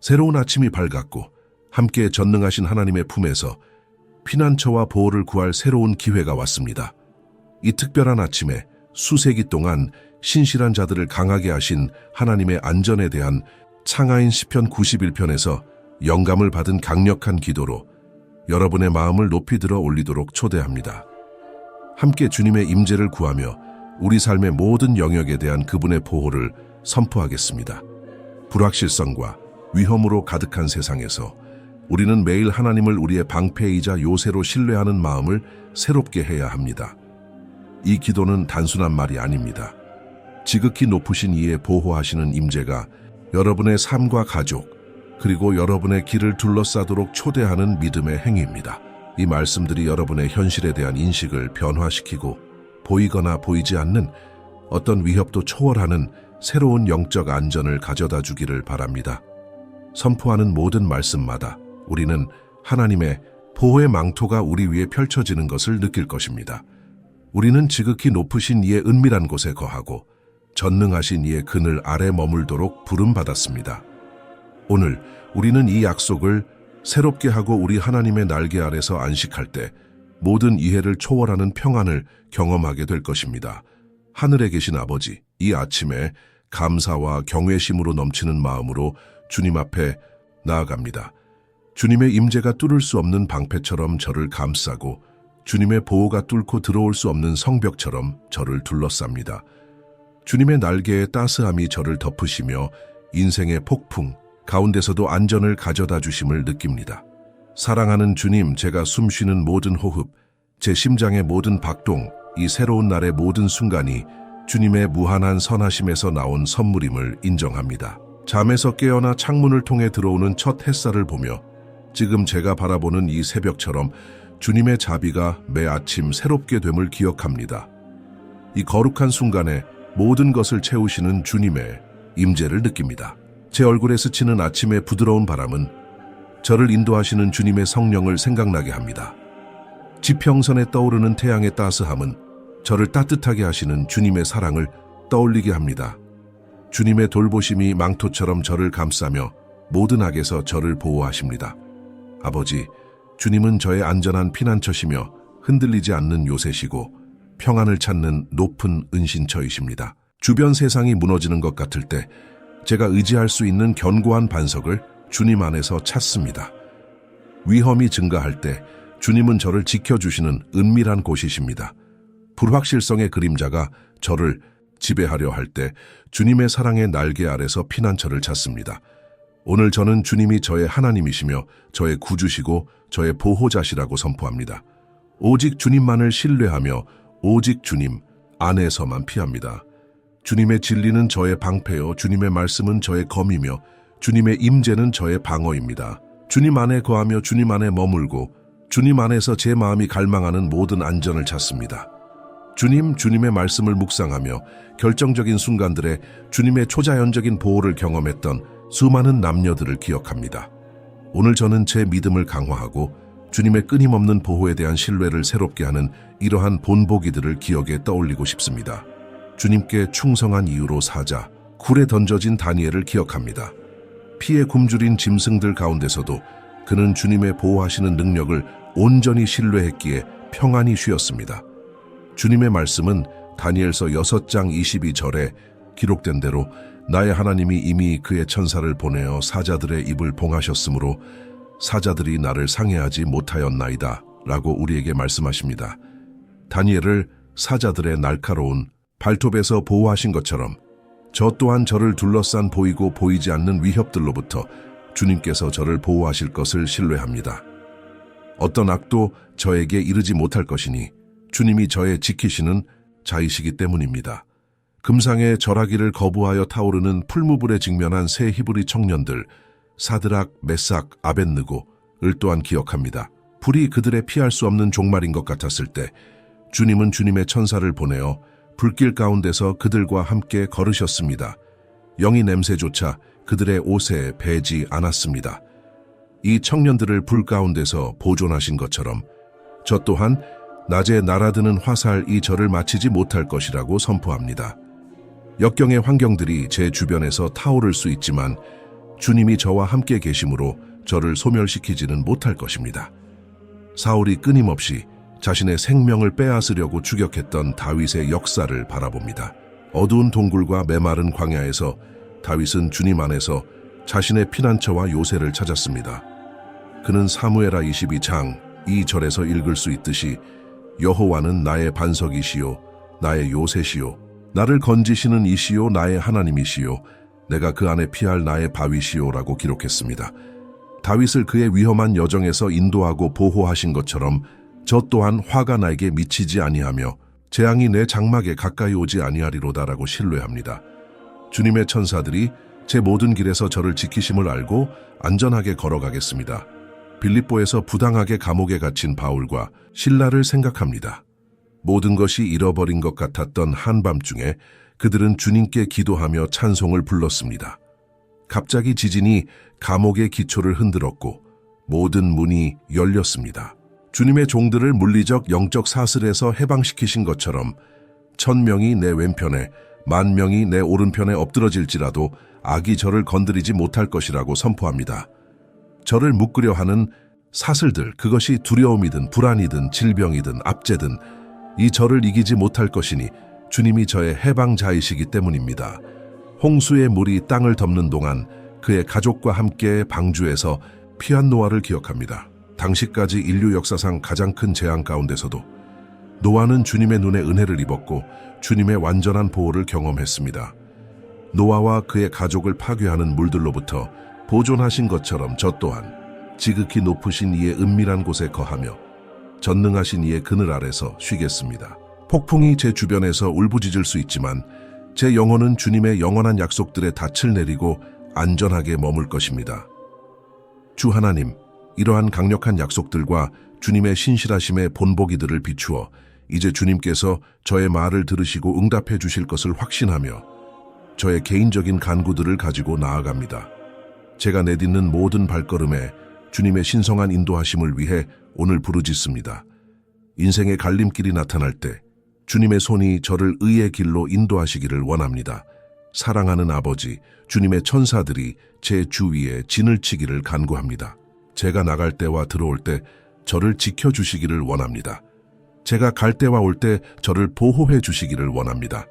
새로운 아침이 밝았고 함께 전능하신 하나님의 품에서 피난처와 보호를 구할 새로운 기회가 왔습니다. 이 특별한 아침에 수세기 동안 신실한 자들을 강하게 하신 하나님의 안전에 대한 창하인 시편 91편에서 영감을 받은 강력한 기도로 여러분의 마음을 높이 들어 올리도록 초대합니다. 함께 주님의 임재를 구하며 우리 삶의 모든 영역에 대한 그분의 보호를 선포하겠습니다. 불확실성과 위험으로 가득한 세상에서 우리는 매일 하나님을 우리의 방패이자 요새로 신뢰하는 마음을 새롭게 해야 합니다. 이 기도는 단순한 말이 아닙니다. 지극히 높으신 이의 보호하시는 임재가 여러분의 삶과 가족, 그리고 여러분의 길을 둘러싸도록 초대하는 믿음의 행위입니다. 이 말씀들이 여러분의 현실에 대한 인식을 변화시키고 보이거나 보이지 않는 어떤 위협도 초월하는 새로운 영적 안전을 가져다 주기를 바랍니다. 선포하는 모든 말씀마다 우리는 하나님의 보호의 망토가 우리 위에 펼쳐지는 것을 느낄 것입니다. 우리는 지극히 높으신 이의 은밀한 곳에 거하고 전능하신 이의 그늘 아래 머물도록 부름받았습니다. 오늘 우리는 이 약속을 새롭게 하고 우리 하나님의 날개 아래서 안식할 때 모든 이해를 초월하는 평안을 경험하게 될 것입니다. 하늘에 계신 아버지, 이 아침에 감사와 경외심으로 넘치는 마음으로 주님 앞에 나아갑니다. 주님의 임재가 뚫을 수 없는 방패처럼 저를 감싸고 주님의 보호가 뚫고 들어올 수 없는 성벽처럼 저를 둘러쌉니다. 주님의 날개의 따스함이 저를 덮으시며 인생의 폭풍 가운데서도 안전을 가져다 주심을 느낍니다. 사랑하는 주님, 제가 숨쉬는 모든 호흡, 제 심장의 모든 박동, 이 새로운 날의 모든 순간이 주님의 무한한 선하심에서 나온 선물임을 인정합니다. 잠에서 깨어나 창문을 통해 들어오는 첫 햇살을 보며 지금 제가 바라보는 이 새벽처럼 주님의 자비가 매 아침 새롭게 됨을 기억합니다. 이 거룩한 순간에 모든 것을 채우시는 주님의 임재를 느낍니다. 제 얼굴에 스치는 아침의 부드러운 바람은 저를 인도하시는 주님의 성령을 생각나게 합니다. 지평선에 떠오르는 태양의 따스함은 저를 따뜻하게 하시는 주님의 사랑을 떠올리게 합니다. 주님의 돌보심이 망토처럼 저를 감싸며 모든 악에서 저를 보호하십니다. 아버지, 주님은 저의 안전한 피난처시며 흔들리지 않는 요새시고 평안을 찾는 높은 은신처이십니다. 주변 세상이 무너지는 것 같을 때 제가 의지할 수 있는 견고한 반석을 주님 안에서 찾습니다. 위험이 증가할 때 주님은 저를 지켜주시는 은밀한 곳이십니다. 불확실성의 그림자가 저를 지배하려 할 때 주님의 사랑의 날개 아래서 피난처를 찾습니다. 오늘 저는 주님이 저의 하나님이시며 저의 구주시고 저의 보호자시라고 선포합니다. 오직 주님만을 신뢰하며 오직 주님 안에서만 피합니다. 주님의 진리는 저의 방패요 주님의 말씀은 저의 검이며 주님의 임재는 저의 방어입니다. 주님 안에 거하며 주님 안에 머물고 주님 안에서 제 마음이 갈망하는 모든 안전을 찾습니다. 주님, 주님의 말씀을 묵상하며 결정적인 순간들에 주님의 초자연적인 보호를 경험했던 수많은 남녀들을 기억합니다. 오늘 저는 제 믿음을 강화하고 주님의 끊임없는 보호에 대한 신뢰를 새롭게 하는 이러한 본보기들을 기억에 떠올리고 싶습니다. 주님께 충성한 이유로 사자, 굴에 던져진 다니엘을 기억합니다. 피에 굶주린 짐승들 가운데서도 그는 주님의 보호하시는 능력을 온전히 신뢰했기에 평안히 쉬었습니다. 주님의 말씀은 다니엘서 6장 22절에 기록된 대로 나의 하나님이 이미 그의 천사를 보내어 사자들의 입을 봉하셨으므로 사자들이 나를 상해하지 못하였나이다 라고 우리에게 말씀하십니다. 다니엘을 사자들의 날카로운 발톱에서 보호하신 것처럼 저 또한 저를 둘러싼 보이고 보이지 않는 위협들로부터 주님께서 저를 보호하실 것을 신뢰합니다. 어떤 악도 저에게 이르지 못할 것이니 주님이 저의 지키시는 자이시기 때문입니다. 금상의 절하기를 거부하여 타오르는 풀무불에 직면한 세 히브리 청년들 사드락, 메삭, 아벤느고 을 또한 기억합니다. 불이 그들의 피할 수 없는 종말인 것 같았을 때 주님은 주님의 천사를 보내어 불길 가운데서 그들과 함께 걸으셨습니다. 영이 냄새조차 그들의 옷에 배지 않았습니다. 이 청년들을 불 가운데서 보존하신 것처럼 저 또한 낮에 날아드는 화살 이 저를 마치지 못할 것이라고 선포합니다. 역경의 환경들이 제 주변에서 타오를 수 있지만 주님이 저와 함께 계심으로 저를 소멸시키지는 못할 것입니다. 사울이 끊임없이 자신의 생명을 빼앗으려고 추격했던 다윗의 역사를 바라봅니다. 어두운 동굴과 메마른 광야에서 다윗은 주님 안에서 자신의 피난처와 요새를 찾았습니다. 그는 사무에라 22장 이 절에서 읽을 수 있듯이 여호와는 나의 반석이시요 나의 요새시요 나를 건지시는 이시요 나의 하나님이시요 내가 그 안에 피할 나의 바위시요라고 기록했습니다. 다윗을 그의 위험한 여정에서 인도하고 보호하신 것처럼 저 또한 화가 나에게 미치지 아니하며 재앙이 내 장막에 가까이 오지 아니하리로다라고 신뢰합니다. 주님의 천사들이 제 모든 길에서 저를 지키심을 알고 안전하게 걸어가겠습니다. 빌립보에서 부당하게 감옥에 갇힌 바울과 신라를 생각합니다. 모든 것이 잃어버린 것 같았던 한밤중에 그들은 주님께 기도하며 찬송을 불렀습니다. 갑자기 지진이 감옥의 기초를 흔들었고 모든 문이 열렸습니다. 주님의 종들을 물리적 영적 사슬에서 해방시키신 것처럼 천 명이 내 왼편에 만 명이 내 오른편에 엎드러질지라도 악이 저를 건드리지 못할 것이라고 선포합니다. 저를 묶으려 하는 사슬들, 그것이 두려움이든 불안이든 질병이든 압제든 이 저를 이기지 못할 것이니 주님이 저의 해방자이시기 때문입니다. 홍수의 물이 땅을 덮는 동안 그의 가족과 함께 방주에서 피한 노아를 기억합니다. 당시까지 인류 역사상 가장 큰 재앙 가운데서도 노아는 주님의 눈에 은혜를 입었고 주님의 완전한 보호를 경험했습니다. 노아와 그의 가족을 파괴하는 물들로부터 보존하신 것처럼 저 또한 지극히 높으신 이의 은밀한 곳에 거하며 전능하신 이의 그늘 아래서 쉬겠습니다. 폭풍이 제 주변에서 울부짖을 수 있지만 제 영혼은 주님의 영원한 약속들에 닻을 내리고 안전하게 머물 것입니다. 주 하나님, 이러한 강력한 약속들과 주님의 신실하심의 본보기들을 비추어 이제 주님께서 저의 말을 들으시고 응답해 주실 것을 확신하며 저의 개인적인 간구들을 가지고 나아갑니다. 제가 내딛는 모든 발걸음에 주님의 신성한 인도하심을 위해 오늘 부르짖습니다. 인생의 갈림길이 나타날 때 주님의 손이 저를 의의 길로 인도하시기를 원합니다. 사랑하는 아버지, 주님의 천사들이 제 주위에 진을 치기를 간구합니다. 제가 나갈 때와 들어올 때 저를 지켜주시기를 원합니다. 제가 갈 때와 올 때 저를 보호해 주시기를 원합니다.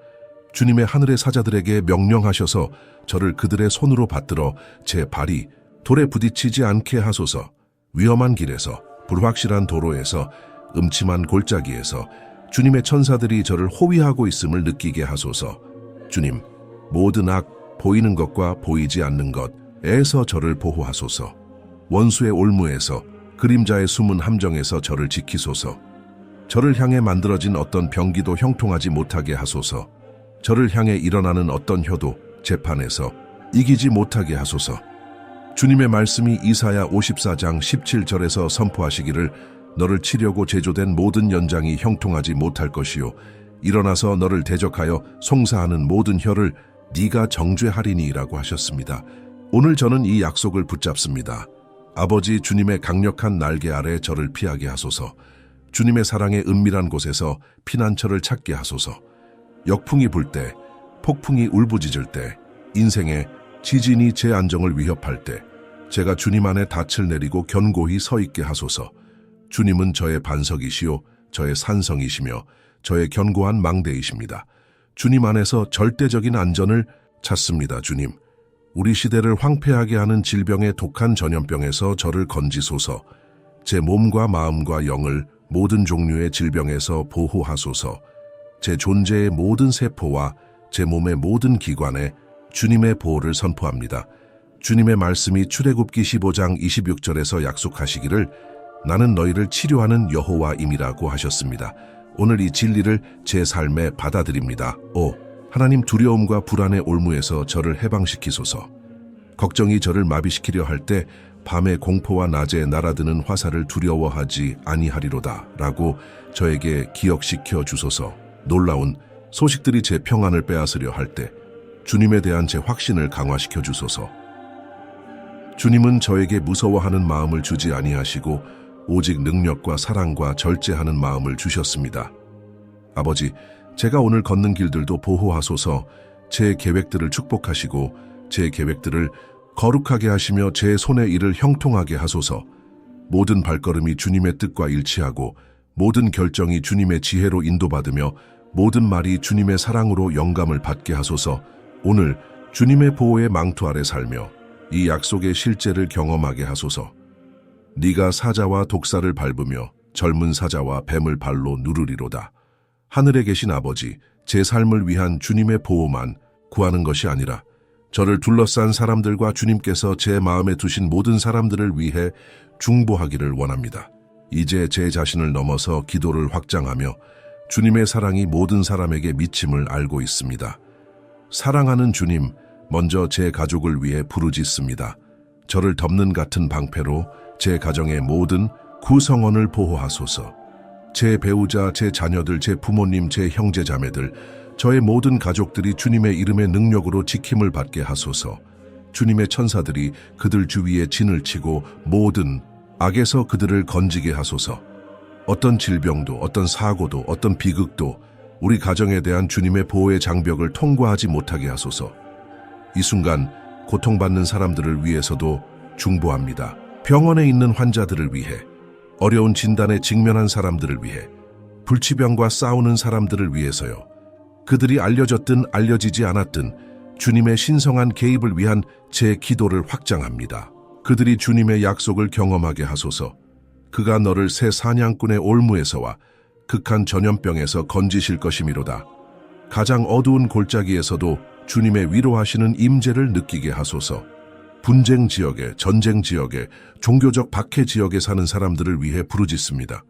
주님의 하늘의 사자들에게 명령하셔서 저를 그들의 손으로 받들어 제 발이 돌에 부딪히지 않게 하소서. 위험한 길에서 불확실한 도로에서 음침한 골짜기에서 주님의 천사들이 저를 호위하고 있음을 느끼게 하소서. 주님 모든 악 보이는 것과 보이지 않는 것에서 저를 보호하소서. 원수의 올무에서 그림자의 숨은 함정에서 저를 지키소서. 저를 향해 만들어진 어떤 병기도 형통하지 못하게 하소서 저를 향해 일어나는 어떤 혀도 재판에서 이기지 못하게 하소서. 주님의 말씀이 이사야 54장 17절에서 선포하시기를 너를 치려고 제조된 모든 연장이 형통하지 못할 것이요 일어나서 너를 대적하여 송사하는 모든 혀를 네가 정죄하리니라고 하셨습니다. 오늘 저는 이 약속을 붙잡습니다. 아버지 주님의 강력한 날개 아래 저를 피하게 하소서. 주님의 사랑의 은밀한 곳에서 피난처를 찾게 하소서. 역풍이 불 때, 폭풍이 울부짖을 때, 인생에 지진이 제 안정을 위협할 때, 제가 주님 안에 닻을 내리고 견고히 서 있게 하소서. 주님은 저의 반석이시요, 저의 산성이시며, 저의 견고한 망대이십니다. 주님 안에서 절대적인 안전을 찾습니다, 주님. 우리 시대를 황폐하게 하는 질병의 독한 전염병에서 저를 건지소서. 제 몸과 마음과 영을 모든 종류의 질병에서 보호하소서. 제 존재의 모든 세포와 제 몸의 모든 기관에 주님의 보호를 선포합니다. 주님의 말씀이 출애굽기 15장 26절에서 약속하시기를 나는 너희를 치료하는 여호와임이라고 하셨습니다. 오늘 이 진리를 제 삶에 받아들입니다. 오, 하나님 두려움과 불안의 올무에서 저를 해방시키소서. 걱정이 저를 마비시키려 할 때 밤의 공포와 낮에 날아드는 화살을 두려워하지 아니하리로다 라고 저에게 기억시켜 주소서. 놀라운 소식들이 제 평안을 빼앗으려 할 때 주님에 대한 제 확신을 강화시켜 주소서. 주님은 저에게 무서워하는 마음을 주지 아니하시고 오직 능력과 사랑과 절제하는 마음을 주셨습니다. 아버지, 제가 오늘 걷는 길들도 보호하소서 제 계획들을 축복하시고 제 계획들을 거룩하게 하시며 제 손의 일을 형통하게 하소서. 모든 발걸음이 주님의 뜻과 일치하고 모든 결정이 주님의 지혜로 인도받으며 모든 말이 주님의 사랑으로 영감을 받게 하소서. 오늘 주님의 보호의 망토 아래 살며 이 약속의 실제를 경험하게 하소서. 네가 사자와 독사를 밟으며 젊은 사자와 뱀을 발로 누르리로다. 하늘에 계신 아버지, 제 삶을 위한 주님의 보호만 구하는 것이 아니라 저를 둘러싼 사람들과 주님께서 제 마음에 두신 모든 사람들을 위해 중보하기를 원합니다. 이제 제 자신을 넘어서 기도를 확장하며 주님의 사랑이 모든 사람에게 미침을 알고 있습니다. 사랑하는 주님, 먼저 제 가족을 위해 부르짖습니다. 저를 덮는 같은 방패로 제 가정의 모든 구성원을 보호하소서. 제 배우자, 제 자녀들, 제 부모님, 제 형제 자매들, 저의 모든 가족들이 주님의 이름의 능력으로 지킴을 받게 하소서. 주님의 천사들이 그들 주위에 진을 치고 모든 악에서 그들을 건지게 하소서. 어떤 질병도, 어떤 사고도, 어떤 비극도 우리 가정에 대한 주님의 보호의 장벽을 통과하지 못하게 하소서. 이 순간 고통받는 사람들을 위해서도 중보합니다. 병원에 있는 환자들을 위해, 어려운 진단에 직면한 사람들을 위해, 불치병과 싸우는 사람들을 위해서요. 그들이 알려졌든 알려지지 않았든 주님의 신성한 개입을 위한 제 기도를 확장합니다. 그들이 주님의 약속을 경험하게 하소서. 그가 너를 새 사냥꾼의 올무에서와 극한 전염병에서 건지실 것이미로다. 가장 어두운 골짜기에서도 주님의 위로하시는 임재를 느끼게 하소서. 분쟁 지역에, 전쟁 지역에, 종교적 박해 지역에 사는 사람들을 위해 부르짖습니다.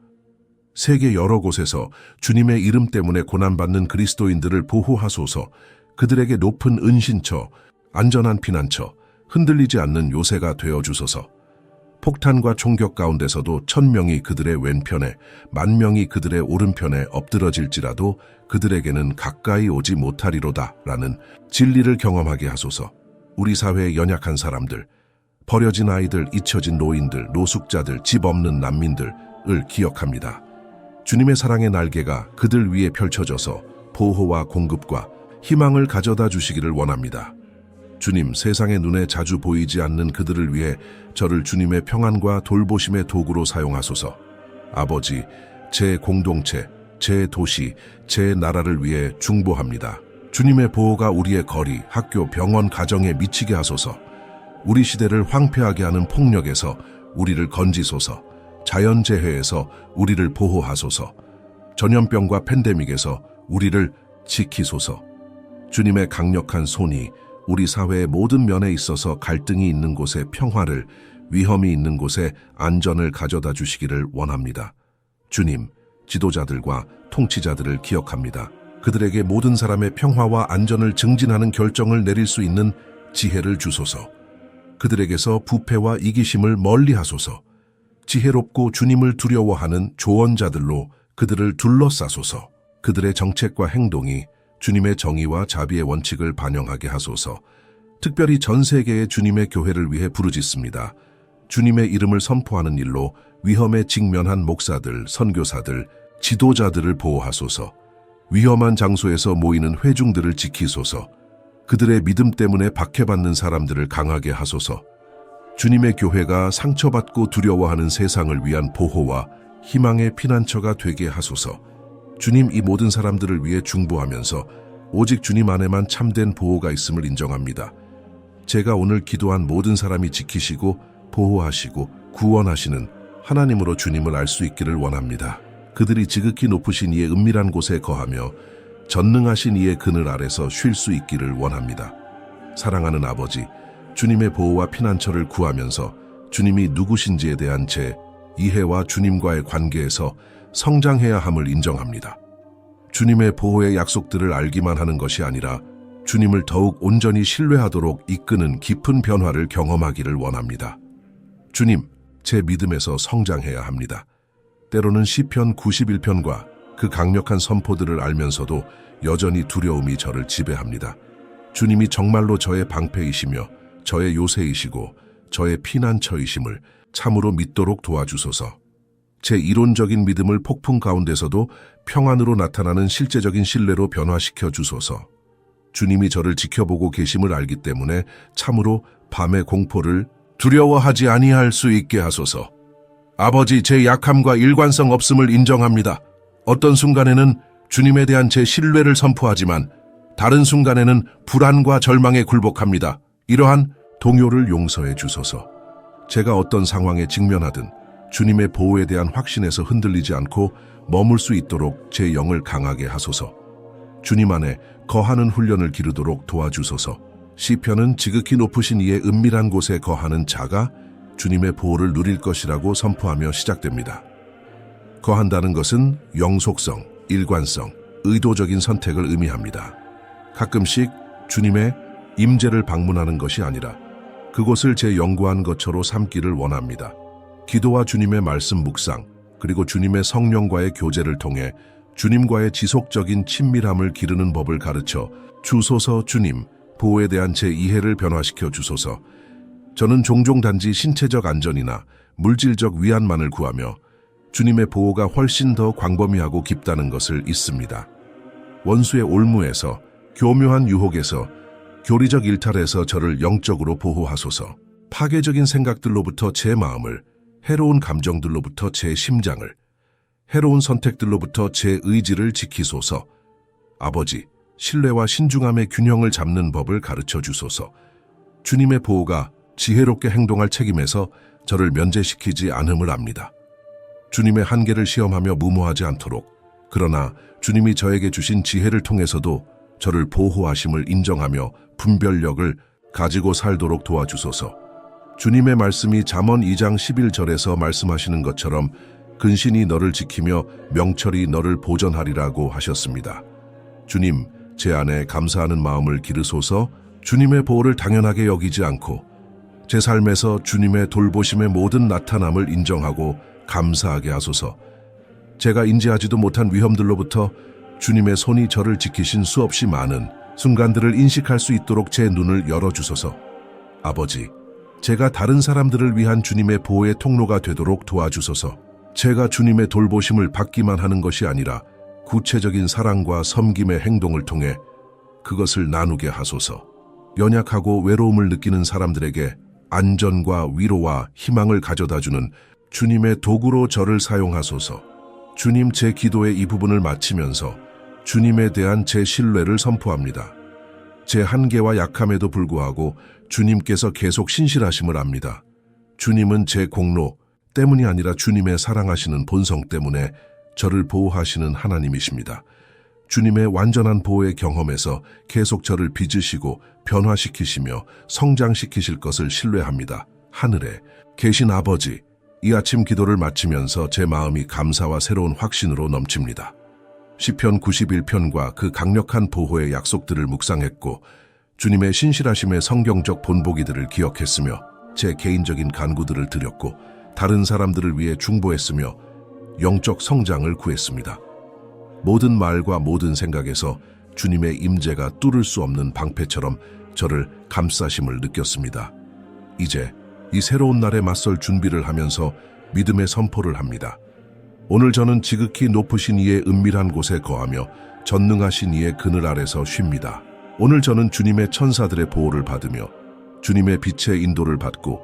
세계 여러 곳에서 주님의 이름 때문에 고난받는 그리스도인들을 보호하소서 그들에게 높은 은신처, 안전한 피난처, 흔들리지 않는 요새가 되어 주소서. 폭탄과 총격 가운데서도 천명이 그들의 왼편에, 만명이 그들의 오른편에 엎드러질지라도 그들에게는 가까이 오지 못하리로다 라는 진리를 경험하게 하소서. 우리 사회의 연약한 사람들, 버려진 아이들, 잊혀진 노인들, 노숙자들, 집 없는 난민들을 기억합니다. 주님의 사랑의 날개가 그들 위에 펼쳐져서 보호와 공급과 희망을 가져다 주시기를 원합니다. 주님, 세상의 눈에 자주 보이지 않는 그들을 위해 저를 주님의 평안과 돌보심의 도구로 사용하소서. 아버지, 제 공동체, 제 도시, 제 나라를 위해 중보합니다. 주님의 보호가 우리의 거리, 학교, 병원, 가정에 미치게 하소서. 우리 시대를 황폐하게 하는 폭력에서 우리를 건지소서. 자연재해에서 우리를 보호하소서. 전염병과 팬데믹에서 우리를 지키소서. 주님의 강력한 손이 우리 사회의 모든 면에 있어서 갈등이 있는 곳에 평화를, 위험이 있는 곳에 안전을 가져다 주시기를 원합니다. 주님, 지도자들과 통치자들을 기억합니다. 그들에게 모든 사람의 평화와 안전을 증진하는 결정을 내릴 수 있는 지혜를 주소서. 그들에게서 부패와 이기심을 멀리 하소서. 지혜롭고 주님을 두려워하는 조언자들로 그들을 둘러싸소서. 그들의 정책과 행동이 주님의 정의와 자비의 원칙을 반영하게 하소서. 특별히 전 세계의 주님의 교회를 위해 부르짖습니다. 주님의 이름을 선포하는 일로 위험에 직면한 목사들, 선교사들, 지도자들을 보호하소서. 위험한 장소에서 모이는 회중들을 지키소서. 그들의 믿음 때문에 박해받는 사람들을 강하게 하소서. 주님의 교회가 상처받고 두려워하는 세상을 위한 보호와 희망의 피난처가 되게 하소서. 주님 이 모든 사람들을 위해 중보하면서 오직 주님 안에만 참된 보호가 있음을 인정합니다. 제가 오늘 기도한 모든 사람이 지키시고 보호하시고 구원하시는 하나님으로 주님을 알 수 있기를 원합니다. 그들이 지극히 높으신 이의 은밀한 곳에 거하며 전능하신 이의 그늘 아래서 쉴 수 있기를 원합니다. 사랑하는 아버지, 주님의 보호와 피난처를 구하면서 주님이 누구신지에 대한 제 이해와 주님과의 관계에서 성장해야 함을 인정합니다. 주님의 보호의 약속들을 알기만 하는 것이 아니라 주님을 더욱 온전히 신뢰하도록 이끄는 깊은 변화를 경험하기를 원합니다. 주님, 제 믿음에서 성장해야 합니다. 때로는 시편 91편과 그 강력한 선포들을 알면서도 여전히 두려움이 저를 지배합니다. 주님이 정말로 저의 방패이시며 저의 요새이시고 저의 피난처이심을 참으로 믿도록 도와주소서. 제 이론적인 믿음을 폭풍 가운데서도 평안으로 나타나는 실제적인 신뢰로 변화시켜 주소서. 주님이 저를 지켜보고 계심을 알기 때문에 참으로 밤의 공포를 두려워하지 아니할 수 있게 하소서. 아버지, 제 약함과 일관성 없음을 인정합니다. 어떤 순간에는 주님에 대한 제 신뢰를 선포하지만 다른 순간에는 불안과 절망에 굴복합니다. 이러한 동요를 용서해 주소서. 제가 어떤 상황에 직면하든 주님의 보호에 대한 확신에서 흔들리지 않고 머물 수 있도록 제 영을 강하게 하소서. 주님 안에 거하는 훈련을 기르도록 도와주소서. 시편은 지극히 높으신 이의 은밀한 곳에 거하는 자가 주님의 보호를 누릴 것이라고 선포하며 시작됩니다. 거한다는 것은 영속성, 일관성, 의도적인 선택을 의미합니다. 가끔씩 주님의 임재를 방문하는 것이 아니라 그곳을 제 연구한 것처로 삼기를 원합니다. 기도와 주님의 말씀 묵상, 그리고 주님의 성령과의 교제를 통해 주님과의 지속적인 친밀함을 기르는 법을 가르쳐 주소서 주님, 보호에 대한 제 이해를 변화시켜 주소서. 저는 종종 단지 신체적 안전이나 물질적 위안만을 구하며 주님의 보호가 훨씬 더 광범위하고 깊다는 것을 잊습니다. 원수의 올무에서, 교묘한 유혹에서, 교리적 일탈에서 저를 영적으로 보호하소서. 파괴적인 생각들로부터 제 마음을, 해로운 감정들로부터 제 심장을, 해로운 선택들로부터 제 의지를 지키소서. 아버지, 신뢰와 신중함의 균형을 잡는 법을 가르쳐 주소서. 주님의 보호가 지혜롭게 행동할 책임에서 저를 면제시키지 않음을 압니다. 주님의 한계를 시험하며 무모하지 않도록, 그러나 주님이 저에게 주신 지혜를 통해서도 저를 보호하심을 인정하며 분별력을 가지고 살도록 도와주소서. 주님의 말씀이 잠언 2장 11절에서 말씀하시는 것처럼 근신이 너를 지키며 명철이 너를 보전하리라고 하셨습니다. 주님, 제 안에 감사하는 마음을 기르소서 주님의 보호를 당연하게 여기지 않고 제 삶에서 주님의 돌보심의 모든 나타남을 인정하고 감사하게 하소서. 제가 인지하지도 못한 위험들로부터 주님의 손이 저를 지키신 수없이 많은 순간들을 인식할 수 있도록 제 눈을 열어주소서. 아버지, 제가 다른 사람들을 위한 주님의 보호의 통로가 되도록 도와주소서. 제가 주님의 돌보심을 받기만 하는 것이 아니라 구체적인 사랑과 섬김의 행동을 통해 그것을 나누게 하소서. 연약하고 외로움을 느끼는 사람들에게 안전과 위로와 희망을 가져다주는 주님의 도구로 저를 사용하소서. 주님 제 기도의 이 부분을 마치면서 주님에 대한 제 신뢰를 선포합니다. 제 한계와 약함에도 불구하고 주님께서 계속 신실하심을 압니다. 주님은 제 공로 때문이 아니라 주님의 사랑하시는 본성 때문에 저를 보호하시는 하나님이십니다. 주님의 완전한 보호의 경험에서 계속 저를 빚으시고 변화시키시며 성장시키실 것을 신뢰합니다. 하늘에 계신 아버지, 이 아침 기도를 마치면서 제 마음이 감사와 새로운 확신으로 넘칩니다. 시편 91편과 그 강력한 보호의 약속들을 묵상했고 주님의 신실하심의 성경적 본보기들을 기억했으며 제 개인적인 간구들을 드렸고 다른 사람들을 위해 중보했으며 영적 성장을 구했습니다. 모든 말과 모든 생각에서 주님의 임재가 뚫을 수 없는 방패처럼 저를 감싸심을 느꼈습니다. 이제 이 새로운 날에 맞설 준비를 하면서 믿음의 선포를 합니다. 오늘 저는 지극히 높으신 이의 은밀한 곳에 거하며 전능하신 이의 그늘 아래서 쉽니다. 오늘 저는 주님의 천사들의 보호를 받으며 주님의 빛의 인도를 받고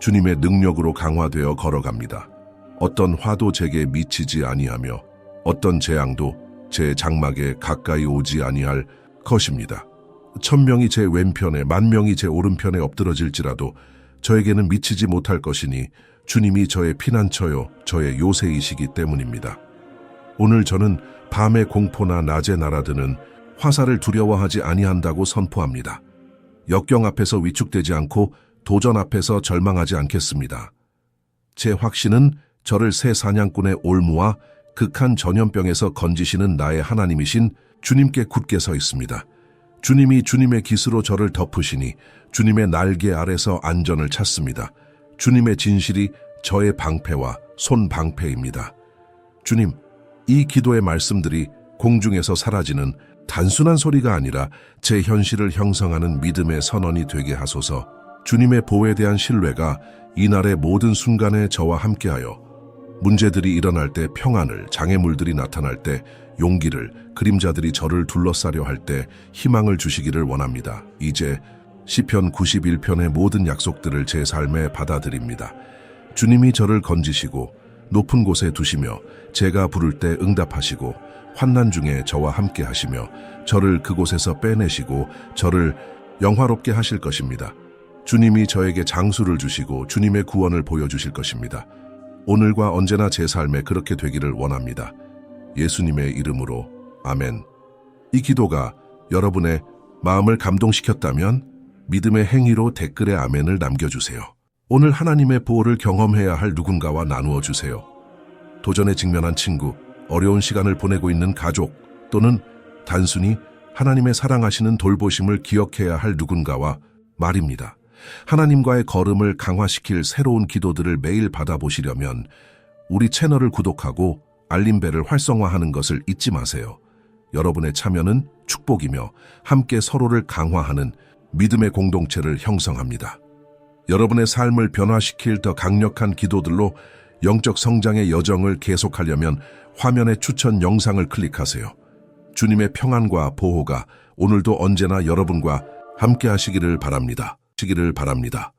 주님의 능력으로 강화되어 걸어갑니다. 어떤 화도 제게 미치지 아니하며 어떤 재앙도 제 장막에 가까이 오지 아니할 것입니다. 천명이 제 왼편에 만명이 제 오른편에 엎드러질지라도 저에게는 미치지 못할 것이니 주님이 저의 피난처요 저의 요새이시기 때문입니다. 오늘 저는 밤의 공포나 낮에 날아드는 화살을 두려워하지 아니한다고 선포합니다. 역경 앞에서 위축되지 않고 도전 앞에서 절망하지 않겠습니다. 제 확신은 저를 새 사냥꾼의 올무와 극한 전염병에서 건지시는 나의 하나님이신 주님께 굳게 서 있습니다. 주님이 주님의 깃으로 저를 덮으시니 주님의 날개 아래서 안전을 찾습니다. 주님의 진실이 저의 방패와 손 방패입니다. 주님, 이 기도의 말씀들이 공중에서 사라지는 단순한 소리가 아니라 제 현실을 형성하는 믿음의 선언이 되게 하소서. 주님의 보호에 대한 신뢰가 이날의 모든 순간에 저와 함께하여 문제들이 일어날 때 평안을, 장애물들이 나타날 때 용기를, 그림자들이 저를 둘러싸려 할 때 희망을 주시기를 원합니다. 이제 시편 91편의 모든 약속들을 제 삶에 받아들입니다. 주님이 저를 건지시고 높은 곳에 두시며 제가 부를 때 응답하시고 환난 중에 저와 함께 하시며 저를 그곳에서 빼내시고 저를 영화롭게 하실 것입니다. 주님이 저에게 장수를 주시고 주님의 구원을 보여주실 것입니다. 오늘과 언제나 제 삶에 그렇게 되기를 원합니다. 예수님의 이름으로 아멘. 이 기도가 여러분의 마음을 감동시켰다면 믿음의 행위로 댓글에 아멘을 남겨주세요. 오늘 하나님의 보호를 경험해야 할 누군가와 나누어 주세요. 도전에 직면한 친구, 어려운 시간을 보내고 있는 가족 또는 단순히 하나님의 사랑하시는 돌보심을 기억해야 할 누군가와 말입니다. 하나님과의 걸음을 강화시킬 새로운 기도들을 매일 받아보시려면 우리 채널을 구독하고 알림벨을 활성화하는 것을 잊지 마세요. 여러분의 참여는 축복이며 함께 서로를 강화하는 믿음의 공동체를 형성합니다. 여러분의 삶을 변화시킬 더 강력한 기도들로 영적 성장의 여정을 계속하려면 화면의 추천 영상을 클릭하세요. 주님의 평안과 보호가 오늘도 언제나 여러분과 함께 하시기를 바랍니다. 시기를 바랍니다.